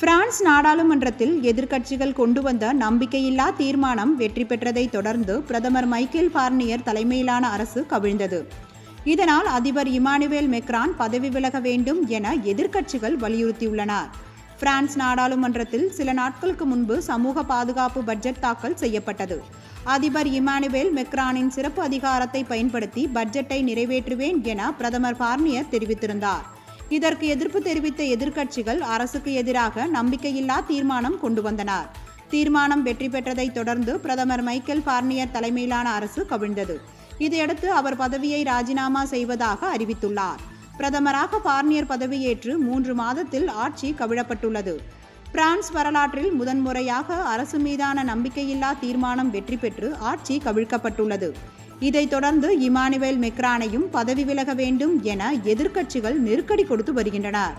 France நாடாளுமன்றத்தில் எதிர்க்கட்சிகள் கொண்டு வந்த நம்பிக்கையில்லா தீர்மானம் வெற்றி பெற்றதை தொடர்ந்து பிரதமர் மைக்கேல் பார்னியர் தலைமையிலான அரசு கவிழ்ந்தது. இதனால் அதிபர் இமானுவேல் மெக்ரான் பதவி விலக வேண்டும் என எதிர்க்கட்சிகள் வலியுறுத்தியுள்ளனர் பிரான்ஸ் நாடாளுமன்றத்தில் சில நாட்களுக்கு முன்பு சமூக பாதுகாப்பு பட்ஜெட் தாக்கல் செய்யப்பட்டது. அதிபர் இமானுவேல் மெக்ரானின் சிறப்பு அதிகாரத்தை பயன்படுத்தி பட்ஜெட்டை நிறைவேற்றுவேன் என பிரதமர் பார்னியர் தெரிவித்திருந்தார். இதற்கு எதிர்ப்பு தெரிவித்த எதிர்க்கட்சிகள் அரசுக்கு எதிராக நம்பிக்கையில்லா தீர்மானம் கொண்டு வந்தனர். தீர்மானம் வெற்றி பெற்றதை தொடர்ந்து பிரதமர் மைக்கேல் பார்னியர் தலைமையிலான அரசு கவிழ்ந்தது. இதையடுத்து அவர் பதவியை ராஜினாமா செய்வதாக அறிவித்துள்ளார். பிரதமராக பார்னியர் பதவியேற்று மூன்று மாதத்தில் ஆட்சி கவிழப்பட்டுள்ளது. பிரான்ஸ் வரலாற்றில் முதன்முறையாக அரசு மீதான நம்பிக்கையில்லா தீர்மானம் வெற்றி பெற்று ஆட்சி கவிழ்க்கப்பட்டுள்ளது. இதைத் தொடர்ந்து இமானுவேல் மெக்ரானையும் பதவி விலக வேண்டும் என எதிர்க்கட்சிகள் நெருக்கடி கொடுத்து வருகின்றனர்